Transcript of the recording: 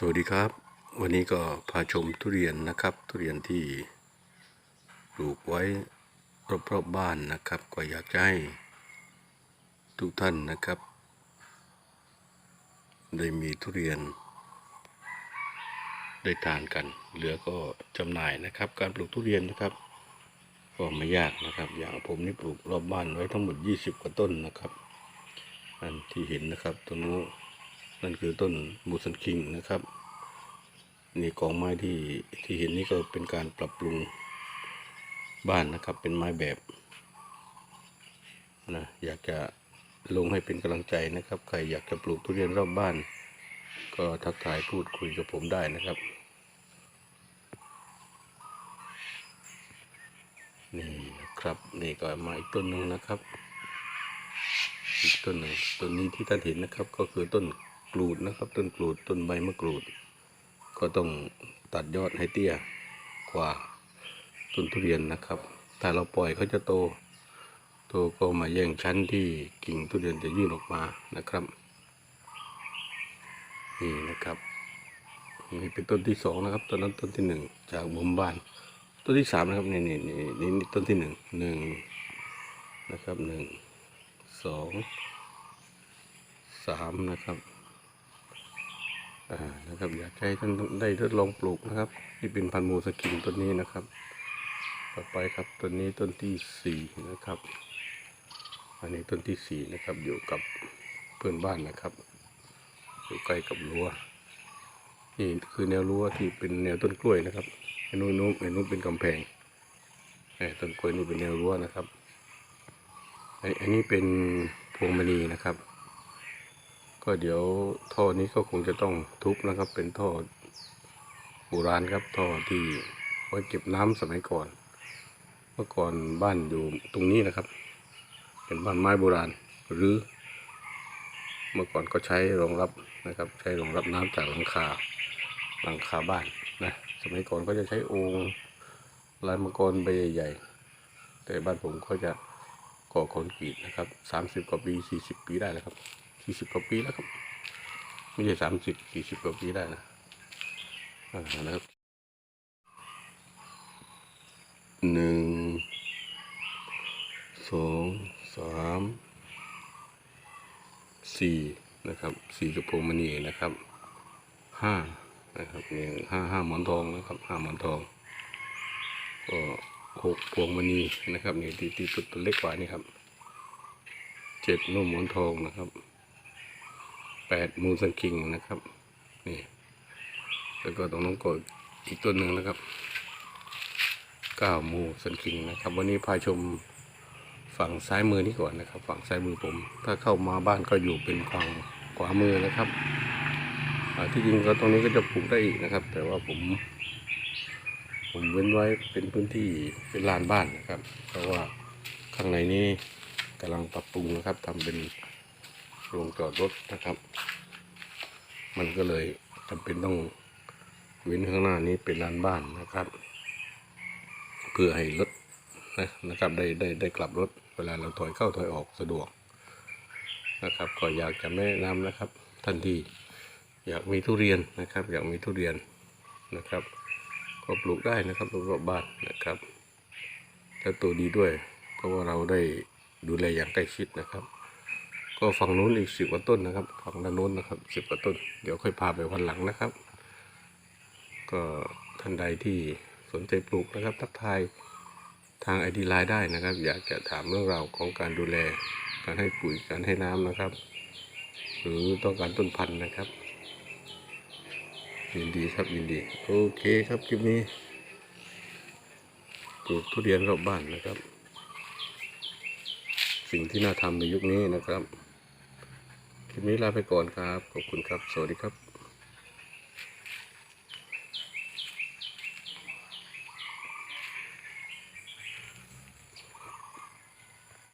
สวัสดีครับ วันนี้ก็พาชมทุเรียนนะครับ ทุเรียนที่ปลูกไว้รอบๆบบ้านนะครับ ก็อยากจะให้ทุกท่านนะครับ ได้มีทุเรียน ได้ทานกัน เหลือก็จำหน่ายนะครับ การปลูกทุเรียนนะครับ ก็ไม่ยากนะครับ อย่างผมนี่ปลูกรอบบ้านไว้ทั้งหมด 20 กว่าต้นนะครับ อันที่เห็นนะครับต้นนู้น นั่นคือต้นมูสันคิงนะครับนี่กองไม้ที่ที่เห็นนี่ก็เป็นการปรับปรุงบ้านนะครับ เป็นไม้แบบนะอยากจะลงให้เป็นกำลังใจนะครับ ใครอยากจะปลูกทุเรียนรอบบ้าน ก็ทักทายพูดคุยกับผมได้นะครับนี่นะครับนี่ก็มาอีกต้นหนึ่งนะครับ อีกต้นหนึ่งต้นนี้ที่ท่านเห็นนะครับ ก็คือต้น กรูดนะครับ ต้นกรูดต้นใบมะกรูด ก็ต้องตัดยอดให้เตี้ยกว่าต้นทุเรียนนะครับ ถ้าเราปล่อยเขาจะโต โตก็มาแย่งชั้นที่กิ่งทุเรียนจะยื่นออกมานะครับ นี่นะครับนี่เป็นต้นที่สองนะครับต้นนั้นต้นที่หนึ่งจากมุมบ้าน ต้นที่สามนะครับนี่นี่นี่นี่ต้นที่หนึ่งหนึ่งนะครับหนึ่งสองสามนะครับ นะครับอยากให้ท่านได้ทดลองปลูกนะครับนี่เป็นพันธุ์มูสกิงต้นนี้นะครับ ต่อไปครับต้นนี้ต้นที่สี่นะครับ อันนี้ต้นที่สี่นะครับ อยู่กับเพื่อนบ้านนะครับ อยู่ใกล้กับรั้วนี่คือแนวรั้วที่เป็นแนวต้นกล้วยนะครับไอ้นู้นนู้นไอ้นู้นเป็นกำแพงไอ้ต้นกล้วยนี่เป็นแนวรั้วนะครับไอ้อันนี้เป็นพวงมณีนะครับ ก็เดี๋ยวท่อนี้ก็คงจะต้องทุบนะครับ เป็นท่อโบราณครับท่อที่ไว้เก็บน้ำสมัยก่อน เมื่อก่อนบ้านอยู่ตรงนี้นะครับ เป็นบ้านไม้โบราณ หรือ เมื่อก่อนก็ใช้รองรับนะครับ ใช้รองรับน้ำจากหลังคาหลังคาบ้านนะสมัยก่อนก็จะใช้โองลายมังกรใบใหญ่ๆแต่บ้านผมก็จะก่อคอนกรีตนะครับสามสิบกว่าปีสี่สิบปีได้แล้วครับ สี่สิบกว่าปีแล้วครับ ไม่ใช่สามสิบสี่สิบกว่าปีได้นะนะครับหนึ่งสองสามสี่นะครับสี่กระโปรงมณีนะครับห้านะครับหนึ่งห้าห้าหมอนทองนะครับห้าหมอนทองก็หกพวงมณีนะครับนี่ที่ที่ตัวเล็กกว่านี่ครับเจ็ดนุ่มหมอนทองนะครับ แปดมูสันคิงนะครับ นี่ แล้วก็ตรงน้องกดอีกตัวหนึ่งนะครับเก้ามูสันคิงนะครับ วันนี้พาชมฝั่งซ้ายมือนี้ก่อนนะครับ ฝั่งซ้ายมือผม ถ้าเข้ามาบ้านก็อยู่เป็นฝั่งขวามือนะครับที่จริงก็ตรงนี้ก็จะปลูกได้อีกนะครับ แต่ว่าผม ผมเว้นไว้เป็นพื้นที่เป็นลานบ้านนะครับ เพราะว่าข้างในนี้กำลังปรับปรุงนะครับทำเป็น โรงจอดรถนะครับ มันก็เลยจำเป็นต้องเว้นข้างหน้านี้เป็นลานบ้านนะครับ เพื่อให้รถนะนะครับได้ได้ได้กลับรถเวลาเราถอยเข้าถอยออกสะดวกนะครับ ก็อยากจะแนะนำนะครับท่านที่อยากมีทุเรียนนะครับ อยากมีทุเรียนนะครับ ก็ปลูกได้นะครับรอบบ้านนะครับและตัวดีด้วย เพราะว่าเราได้ดูแลอย่างใกล้ชิดนะครับ ก็ฝั่งนู้นอีกสิบกว่าต้นนะครับ ฝั่งด้านนู้นนะครับสิบกว่าต้น เดี๋ยวค่อยพาไปวันหลังนะครับ ก็ท่านใดที่สนใจปลูกนะครับ ทักทายทางไอดีไลน์ได้นะครับ อยากจะถามเรื่องราวของการดูแล การให้ปุ๋ยการให้น้ำนะครับ หรือต้องการต้นพันธุ์นะครับ ยินดีครับยินดีโอเคครับคลิปนี้ปลูกทุเรียนรอบบ้านนะครับ สิ่งที่น่าทำในยุคนี้นะครับ ลิปนี้ลาไปก่อนครับ ขอบคุณครับ สวัสดีครับ